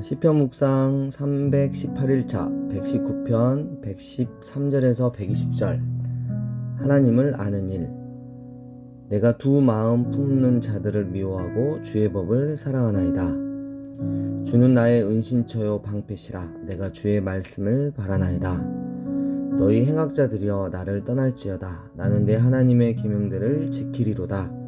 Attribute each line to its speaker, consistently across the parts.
Speaker 1: 시편 묵상 318일차 119편 113절에서 120절 하나님을 아는 일 내가 두 마음 품는 자들을 미워하고 주의 법을 사랑하나이다. 주는 나의 은신처요 방패시라 내가 주의 말씀을 바라나이다. 너희 행악자들이여 나를 떠날지어다 나는 내 하나님의 계명들을 지키리로다.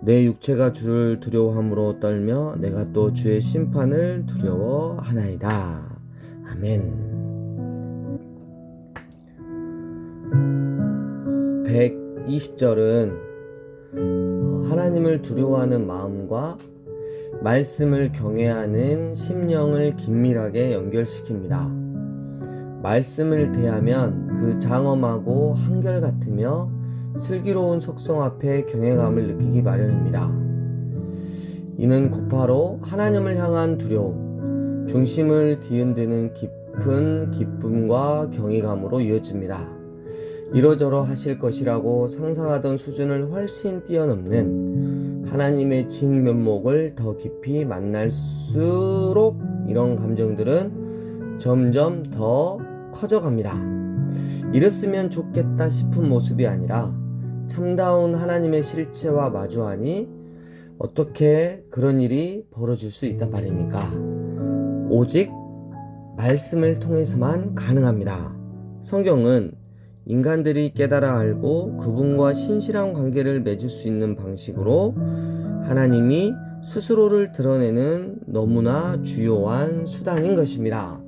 Speaker 1: 내 육체가 주를 두려워함으로 떨며 내가 또 주의 심판을 두려워하나이다. 아멘. 120절은 하나님을 두려워하는 마음과 말씀을 경외하는 심령을 긴밀하게 연결시킵니다. 말씀을 대하면 그 장엄하고 한결같으며 슬기로운 속성 앞에 경외감을 느끼기 마련입니다. 이는 곧바로 하나님을 향한 두려움, 중심을 뒤흔드는 깊은 기쁨과 경외감으로 이어집니다. 이러저러 하실 것이라고 상상하던 수준을 훨씬 뛰어넘는 하나님의 진면목을 더 깊이 만날수록 이런 감정들은 점점 더 커져갑니다. 이랬으면 좋겠다 싶은 모습이 아니라 참다운 하나님의 실체와 마주하니 어떻게 그런 일이 벌어질 수 있단 말입니까? 오직 말씀을 통해서만 가능합니다. 성경은 인간들이 깨달아 알고 그분과 신실한 관계를 맺을 수 있는 방식으로 하나님이 스스로를 드러내는 너무나 주요한 수단인 것입니다.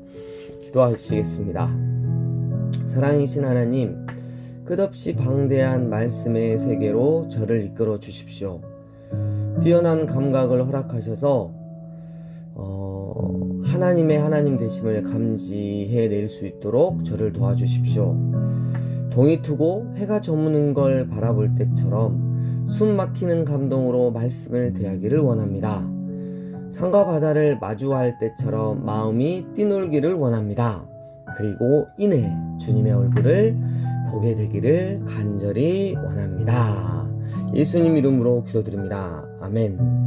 Speaker 1: 기도하시겠습니다. 사랑이신 하나님, 끝없이 방대한 말씀의 세계로 저를 이끌어 주십시오. 뛰어난 감각을 허락하셔서 어, 하나님의 하나님 되심을 감지해 낼 수 있도록 저를 도와주십시오. 동이 트고 해가 저무는 걸 바라볼 때처럼 숨 막히는 감동으로 말씀을 대하기를 원합니다. 산과 바다를 마주할 때처럼 마음이 뛰놀기를 원합니다. 그리고 이내 주님의 얼굴을 보게 되기를 간절히 원합니다. 예수님 이름으로 기도드립니다. 아멘.